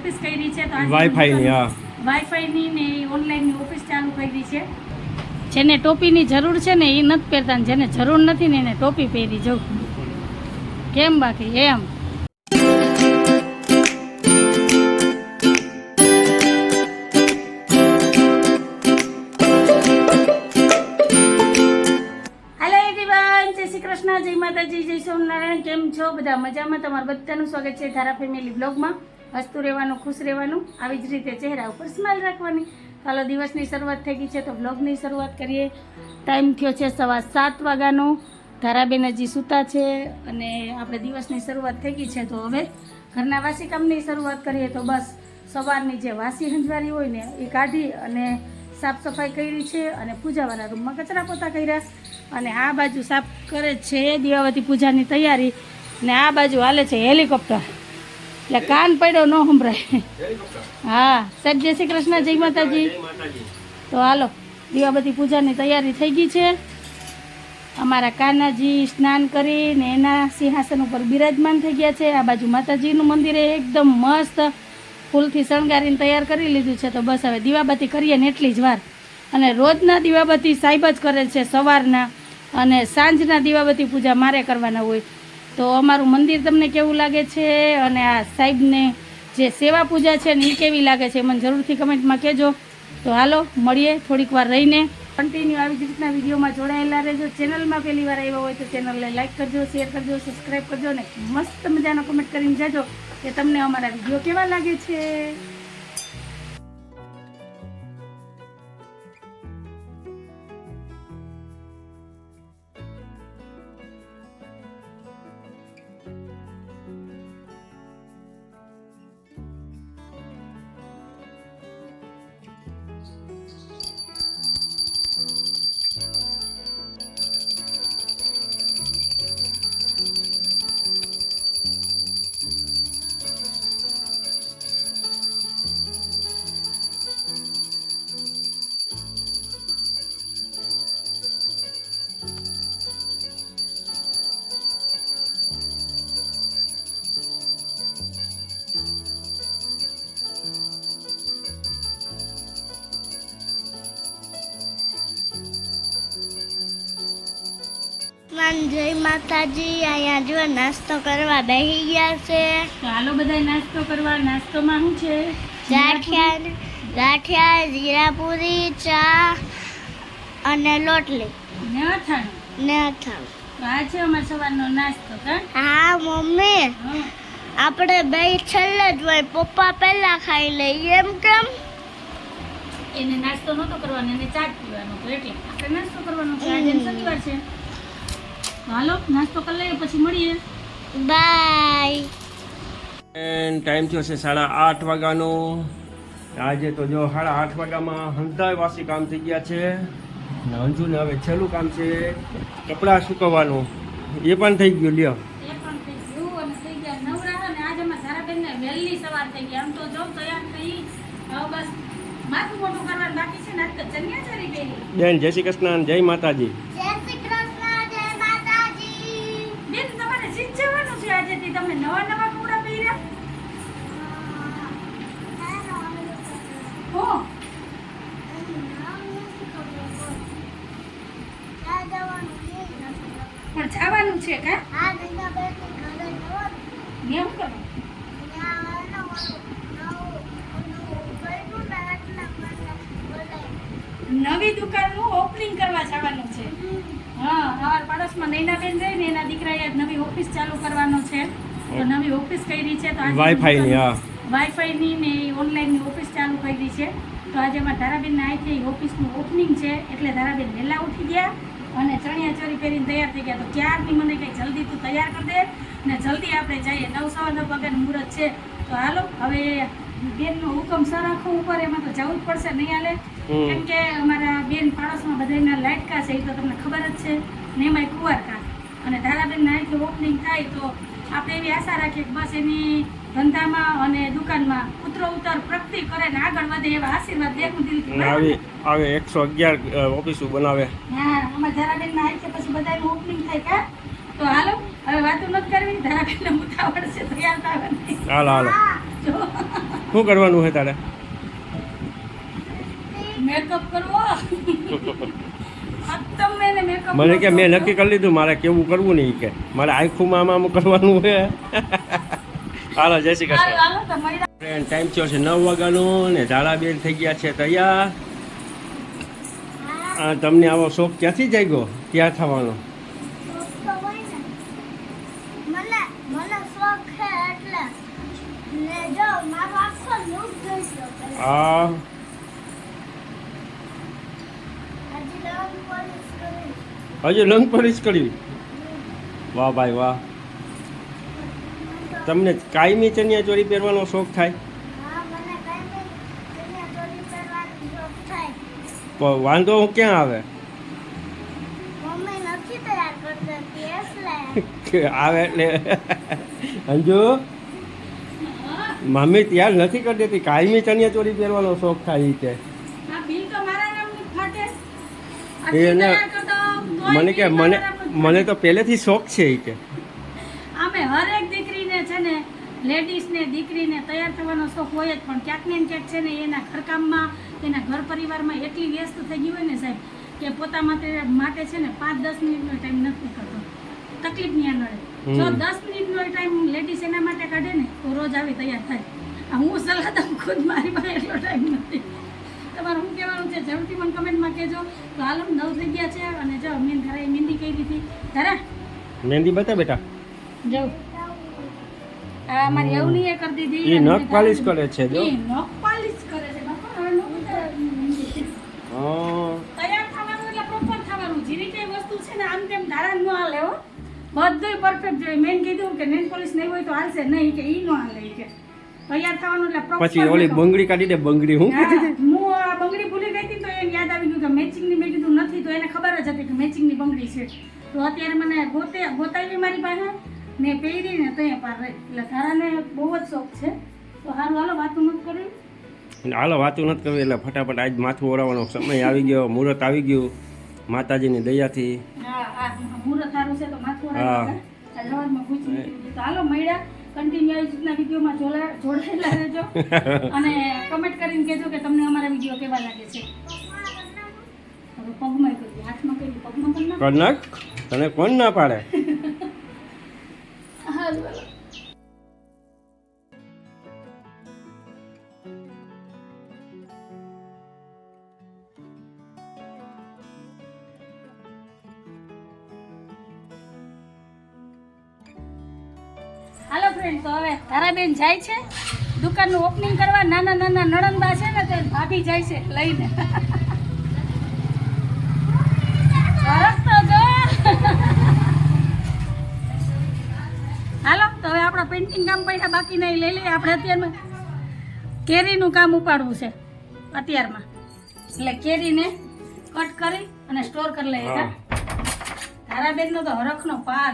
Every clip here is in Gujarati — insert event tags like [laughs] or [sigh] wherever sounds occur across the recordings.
ઓફિસ કરી છે તો વાઈફાઈની હા વાઈફાઈની ને ઓનલાઈનની ઓફિસ ચાલુ કરી છે. જેને ટોપીની જરૂર છે ને એ નથી પહેરતા ને જેને જરૂર નથી ને એને ટોપી પહેરી જવું કેમ બાકી? એમ. કૃષ્ણ જય માતાજી જય સોમનારાયણ કેમ છો? બધા મજામાં? તમારું બધાનું સ્વાગત છે ધારા ફેમિલી બ્લોગમાં હસતું રહેવાનું, ખુશ રહેવાનું, આવી જ રીતે ચહેરા ઉપર સ્માઇલ રાખવાની. ચાલો દિવસની શરૂઆત થઈ ગઈ છે, તો બ્લોગની શરૂઆત કરીએ. ટાઈમ થયો છે સવા સાત વાગ્યાનો. ધારાબેન હજી સૂતા છે અને આપણે દિવસની શરૂઆત થઈ ગઈ છે. તો હવે ઘરના વાસી કામની શરૂઆત કરીએ. તો બસ, સવારની જે વાસી હંજવારી હોય ને, એ કાઢી અને સાફ સફાઈ કરી છે અને પૂજાવાળા રૂમમાં કચરા પોતા કર્યા. અને આ બાજુ સાફ કરે છે, દિવાવતી પૂજાની તૈયારી. ને આ બાજુ હાલે છે હેલિકોપ્ટર. એટલે કાન પડ્યો ન સંભળાય. હા, સાહેબ, જય શ્રી કૃષ્ણ, જય માતાજી. તો હાલો દિવાબતી પૂજાની તૈયારી થઈ ગઈ છે. અમારા કાનાજી સ્નાન કરીને એના સિંહાસન ઉપર બિરાજમાન થઈ ગયા છે. આ બાજુ માતાજીનું મંદિર એકદમ મસ્ત ફૂલથી શણગારીને તૈયાર કરી લીધું છે. તો બસ હવે દીવાબત્તી કરીએ ને એટલી જ વાર. અને રોજના દીવાબત્તી સાહેબ જ કરે છે સવારના. અને સાંજના દીવાબત્તી પૂજા મારે કરવાના હોય. તો અમારું મંદિર તમને કેવું લાગે છે? અને આ સાહેબને જે સેવા પૂજા છે ને એ કેવી લાગે છે? મને જરૂરથી કમેન્ટમાં કહેજો. તો હાલો, મળીએ થોડીક વાર રહીને. કન્ટિન્યુ આવી જ રીતના વિડીયોમાં જોડાયેલા રહેજો. ચેનલમાં પહેલી વાર આવ્યા હોય તો ચેનલને લાઇક કરજો શેર કરજો સબસ્ક્રાઈબ કરજો અને મસ્ત મજાનો કમેન્ટ કરીને જાજો કે તમને અમારા વીડિયો કેવા લાગે છે? માતાજી અહીંયા જો નાસ્તો કરવા બેસી ગયા છે. તો હાલો બધા નાસ્તો કરવા. નાસ્તોમાં શું છે? ગાંઠિયા ગાંઠિયા જીરાપુરી ચા અને લોટલી. ને અથાણું? ને અથાણું. તો આ છે અમારો સવારનો નાસ્તો કા? હા મમ્મી. આપણે બે છેલ્લે જ હોય પપ્પા પહેલા ખાઈ લઈએ એમ કેમ? એને નાસ્તો નહોતો કરવાનો એને ચા પીવાનો એટલે. આપણે નાસ્તો કરવાનો છે. આજે શનિવાર છે. તો હાલો નાસ્તો કરી લઈએ પછી મળીએ. બાય. ટાઈમ થયો છે સાડા આઠ વાગ્યાનો. આજે તો જો સાડા આઠ વાગ્યામાં હંધાય વાસી કામ થઈ ગયા છે. ને અંજુને હવે છેલ્લું કામ છે કપડાં સુકવવાનું. એ પણ થઈ ગયું લ્યો. બેન. જય શ્રી કૃષ્ણ જય થઈ ગયા નવરા અને આજે અમારા ધારાબેનને વહેલી સવાર થઈ ગઈ આમ તો જો તૈયાર થઈ હવે બસ માથું મોટું કરવાનું બાકી છે ને આજ તો ચણિયા ચોરી ગયેલી બેન જય શ્રી કૃષ્ણ જય માતાજી જય શ્રી કૃષ્ણ જય માતાજી બેન તમારે જીત જવાનું છે આજેથી તમે નવા નવા કપડાં પહેર્યા હો પણ જવાનું છે કા ને શું કરવાનું નવી દુકાનનું ઓપનિંગ કરવા જવાનું છે. હા અમારા પાડોશમાં નૈનાબેન રહે ને એના દીકરાએ નવી ઓફિસ ચાલુ કરવાનો છે. તો નવી ઓફિસ કરી છે તો આજે વાઈફાઈની હા વાઈફાઈની ને ઓનલાઈનની ઓફિસ ચાલુ કરી છે. તો આજે અમારા ધારાબેનના અહીંથી ઓફિસનું ઓપનિંગ છે એટલે ધારાબેન વહેલા ઉઠી ગયા અને ચણિયા ચોરી પહેરીને તૈયાર થઈ ગયા. તો ક્યારની મને કંઈ જલ્દી તું તૈયાર કરી દે ને જલ્દી આપણે જઈએ. નવ સવા નવ પગાર મુહૂર્ત છે. તો હાલો હવે બેનનો હુકમ સરખો ઉપર એમાં તો જવું જ પડશે નહીં આલે કેમ કે અમારા બેન પાડોશમાં બધાના લાઇટકા છે એ તો તમને ખબર જ છે. ને એમાંય કુવારકા અને ધારાબેનના એટલે ઓપનિંગ થાય તો આપણે એવી આશા રાખીએ કે બસ એની ધંધામાં અને દુકાનમાં ઉતરો ઉતર પ્રગતિ કરે ને આગળ વધે એવા આશીર્વાદ દેખું દિલથી આવી આવે એકસો અગિયાર ઓફિસો બનાવે. હા અમારા ધારાબેનના હાથે પછી બધાનું ઓપનિંગ થાય કા? તો હાલો હવે વાતો નથી કરવી ધારાબેનને મુખાવડ છે તૈયાર થવાની. હાલો હાલો. જો. શું કરવાનું છે તારે? મેકઅપ કરવો? મને કે મેં નક્કી કરી લીધું મારે કેવું કરવું નહીં કે. મારે આખું આમ આમ કરવાનું છે. હાલો જય શ્રી કૃષ્ણ. ફ્રેન્ડ ટાઈમ થયો છે નવ વાગ્યાનો ને ધારાબેન થઈ ગયા છે તૈયાર. તમને આવો શોખ ક્યાંથી જાગ્યો? ક્યાં થવાનો શોખ તો હોય ને મને મને શોખ છે એટલે ને જો મારો આખો લુક જોઈ લો પેલા આ હજી લંગ પોલિશ કરી. વાહ ભાઈ વાહ. તમને કાયમી ચણિયા ચોરી પહેરવાનો શોખ થાય? વાંધો મને કઈ નહીં ચણિયા ચોળી પહેરવાનો શોખ થાય તો વાંધો ક્યાં આવે [laughs] આવે એટલે. અંજુ મમ્મી ત્યાં નથી કરી દેતી. કાયમી ચણિયા ચોરી પહેરવાનો શોખ થાય છે એને મને કે મને મને તો પહેલેથી શોખ છે એ કે. હર હરેક દીકરીને છે ને લેડીઝને દીકરીને તૈયાર થવાનો શોખ હોય જ પણ ક્યાંક ને ક્યાંક છે ને એના ઘરકામમાં એના ઘર પરિવારમાં એટલી વ્યસ્ત થઈ ગઈ હોય ને સાહેબ કે પોતા માટે માટે છે ને પાંચ દસ મિનિટનો ટાઈમ નથી કરતો. તકલીફ નહીં નડે જો. દસ મિનિટનો ટાઈમ લેડીઝ એના માટે કાઢે ને તો રોજ આવી તૈયાર થાય. હું સલાહ દઉં ખુદ મારી પાસે એટલો ટાઈમ નથી. તમારે શું કહેવાનું છે? જરૂરથી મને કમેન્ટમાં કહેજો. તો હાલ નવ થઈ ગયા છે અને જો મેં ઘરે મહેંદી કહી દીધી ધરા? મહેંદી બતા બેટા. જો. આ મારી અવનીએ કરી દીધી એ નખ પાલિશ કરે છે જો. એ નખ પાલિશ કરે છે બાપા, હવે નખ. તૈયાર થવાનું એટલે પ્રોપર થવાનું. જે રીતે વસ્તુ છે ને આમ તેમ ધારણ ન હાલે પરફેક્ટ જોઈએ. મેં કીધું કે નેલ પોલિશ નહીં હોય તો હાલશે નહીં કે ઈ ન હાલે કે. તૈયાર થવાનું એટલે પછી ઓલી બંગડી કાઢી દે બંગડી હું? હું આ બંગડી ભૂલી ગઈ હતી તો એને યાદ આવી ગયું કે મેચિંગની મેં કીધું નથી તો એને ખબર જ હતી કે મેચિંગની બંગડી છે. તો અત્યારે મને ગોતે ગોતાવી મારી પાસે ને પહેરીને ત્યાં પાર રહી. એટલે તારાને બહુ જ શોખ છે. તો સારું હાલો વાતું નથી કર્યું હાલો વાતું નથી કરવી એટલે ફટાફટ આજ માથું ઓળાવવાનો સમય આવી ગયો મુહૂર્ત આવી ગયું. માતાજીની દયાથી. સવારમાં પૂછી તો હાલો મળ્યા. કન્ટિન્યુ આવી રીતના વિડીયોમાં જોડા જોડાયેલા રહેજો. [laughs] અને કમેન્ટ કરીને કહેજો કે તમને અમારા વીડિયો કેવા લાગે છે. પગમાં કરી હાથમાં કરી પગમાં કરી નાખો. તને કોણ ના પાડે? ફ્રેન્ડ તો હવે તારાબેન જાય છે. દુકાનનું ઓપનિંગ કરવા નાના નાના નણંદબા છે ને તે ભાભી જાય છે લઈને. હાલો તો હવે આપણા પેઇન્ટિંગ કામ પડ્યા બાકી નહીં લઈ લઈએ. આપણે અત્યારમાં કેરીનું કામ ઉપાડવું છે અત્યારમાં. એટલે કેરીને કટ કરી અને સ્ટોર કરી લઈએ હા. તારાબેનનો તો હરખનો પાર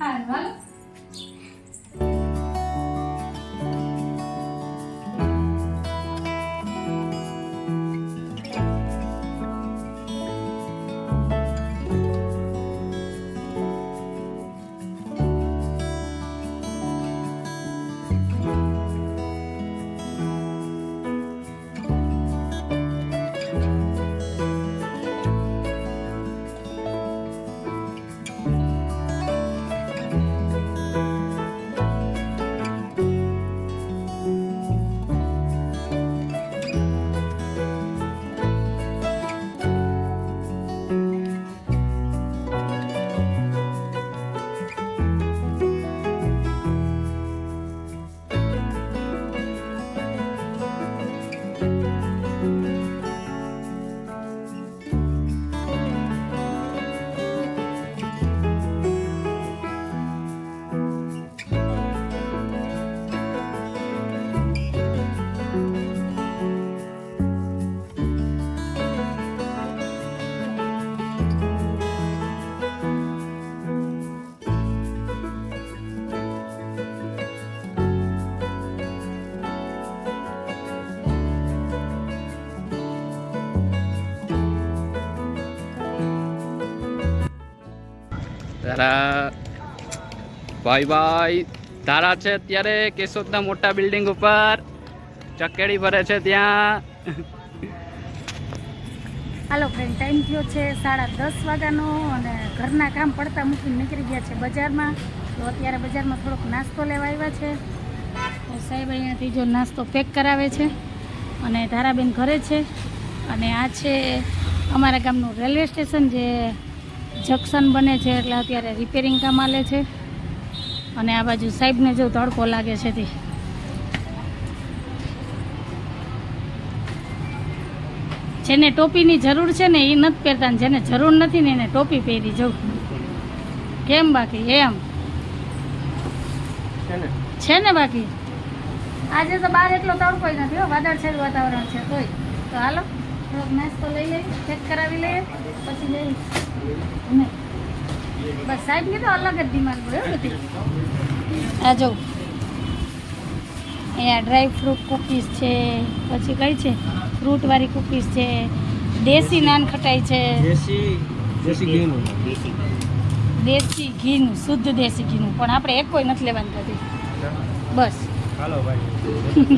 હાલો. તારા ભાઈ ભાઈ તારા છે અત્યારે કેશોદના મોટા બિલ્ડિંગ ઉપર. ચકેડી ભરે છે ત્યાં. હાલો ફ્રેન્ડ ટાઈમ થયો છે સાડા દસ વાગ્યાનો અને ઘરના કામ પડતા મૂકીને નીકળી ગયા છે બજારમાં. તો અત્યારે બજારમાં થોડોક નાસ્તો લેવા આવ્યા છે. તો સાહેબ અહીંયાથી જો નાસ્તો પેક કરાવે છે અને ધારાબેન ઘરે છે. અને આ છે અમારા ગામનું રેલવે સ્ટેશન જે જંક્શન બને છે એટલે અત્યારે રિપેરિંગ કામ આલે છે. અને આ બાજુ સાહેબને જો તડકો લાગે છે તે. જેને ટોપીની જરૂર છે ને એ નથી પહેરતા ને જેને જરૂર નથી ને એને ટોપી પહેરી જવું કેમ બાકી? એમ. છે ને? બાકી? આજે તો બહાર એટલો તડકો નથી હો વાદળછાયું વાતાવરણ છે તોય. તો હાલો થોડોક નાસ્તો લઈ લઈએ ચેક કરાવી લઈએ પછી જઈએ નહીં સાહેબ સાહેબની તો અલગ જ ડિમાન્ડ હોય બધી. આ જો અહીંયા ડ્રાય ફ્રૂટ કૂકીઝ છે પછી કઈ છે? ફ્રૂટવાળી કૂકીઝ છે દેશી નાન ખટાઈ છે. દેશી ઘીનું શુદ્ધ દેશી ઘીનું પણ આપણે એક કોઈ નથી લેવાનું થતી બસ.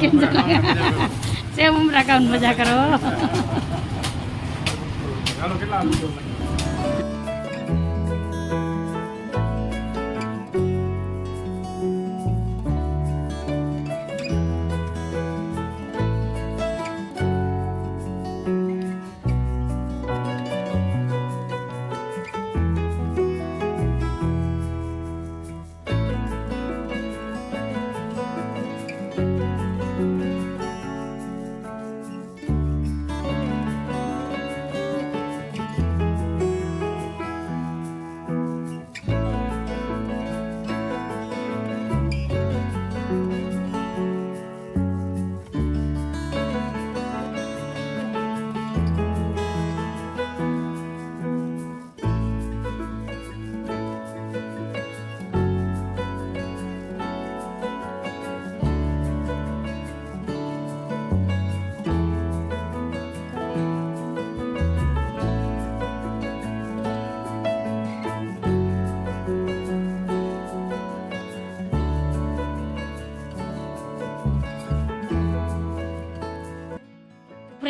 કેમ છે? ઉમરા કાઉન મજા કરો.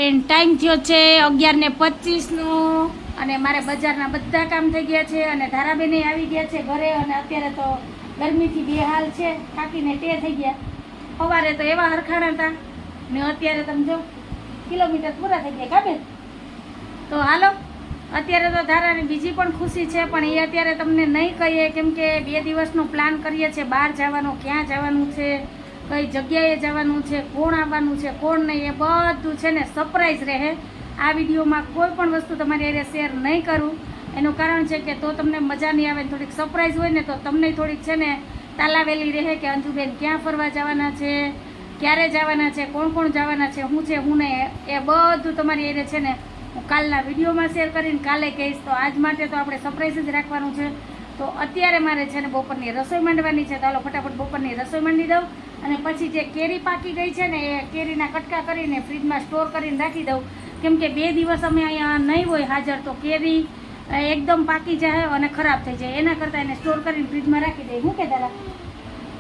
ફ્રેન્ડ ટાઈમ થયો છે અગિયાર ને પચીસનું અને મારે બજારના બધા કામ થઈ ગયા છે અને ધારાબેને આવી ગયા છે ઘરે અને અત્યારે તો ગરમીથી બે હાલ છે. થાકીને ટે થઈ ગયા. સવારે તો એવા હરખાણા હતા. ને અત્યારે તમે જો, કિલોમીટર પૂરા થઈ ગયા કાબે તો હાલો, અત્યારે તો ધારાની બીજી પણ ખુશી છે, પણ એ અત્યારે તમને નહીં કહીએ કેમ કે બે દિવસનો પ્લાન કરીએ છીએ, બહાર જવાનો, ક્યાં જવાનું છે. કઈ જગ્યાએ જવાનું છે, કોણ આવવાનું છે, કોણ નહીં, એ બધું છે ને સરપ્રાઈઝ રહે. આ વિડીયોમાં કોઈ પણ વસ્તુ તમારી હારે શેર નહીં કરું. એનું કારણ છે કે તો તમને મજા નહીં આવે થોડીક સરપ્રાઈઝ હોય ને તો તમને થોડીક છે ને તાલાવેલી રહે કે અંજુબેન ક્યાં ફરવા જવાના છે, ક્યારે જવાના છે, કોણ કોણ જવાના છે, હું છે, હું ને એ બધું તમારી એને છે ને હું કાલના વિડીયોમાં શેર કરીને કાલે કહીશ. તો આજ માટે તો આપણે સરપ્રાઈઝ જ રાખવાનું છે. તો અત્યારે મારે છે ને બપોરની રસોઈ માંડવાની છે. હાલો ફટાફટ બપોરની રસોઈ માંડી દઉં. અને પછી જે કેરી પાકી ગઈ છે ને, એ કેરીના કટકા કરીને ફ્રીજમાં સ્ટોર કરીને રાખી દઉં. કેમ કે બે દિવસ અમે અહીંયા નહીં હોય હાજર, તો કેરી એકદમ પાકી જાય અને ખરાબ થઈ જાય. એના કરતાં એને સ્ટોર કરીને ફ્રીજમાં રાખી દઈએ હું કે, દાદા?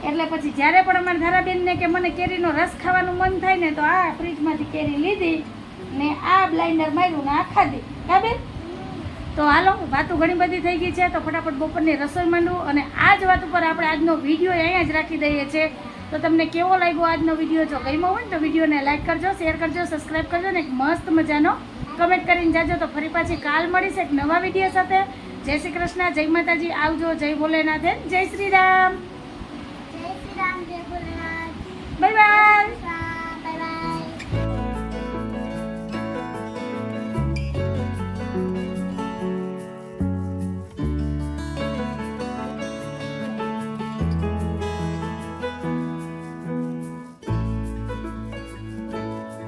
એટલે પછી જ્યારે પણ અમારા ધારાબેનને કે મને કેરીનો રસ ખાવાનું મન થાય ને, તો આ ફ્રીજમાંથી કેરી લીધી ને આ બ્લાઇન્ડર માર્યું ને આ ખાધી. કા બેન? તો હાલો, વાતો ઘણી બધી થઈ ગઈ છે, તો ફટાફટ બપોરની રસોઈ માંડવું. અને આ જ વાત ઉપર આપણે આજનો વીડિયો અહીંયા જ રાખી દઈએ છીએ. તો તમને કેવો લાગ્યો આજનો વીડિયો? જો ગમ્યો હોય ને તો વિડીયોને લાઈક કરજો શેર કરજો સબસ્ક્રાઈબ કરજો ને એક મસ્ત મજાનો કમેન્ટ કરીને જાજો. તો ફરી પાછી કાલ મળીશ એક નવા વીડિયો સાથે. જય શ્રી કૃષ્ણ જય માતાજી. આવજો જય ભોલેનાથ. જય શ્રી રામ. જય શ્રી રામ જય ભોલેનાથ. Bye bye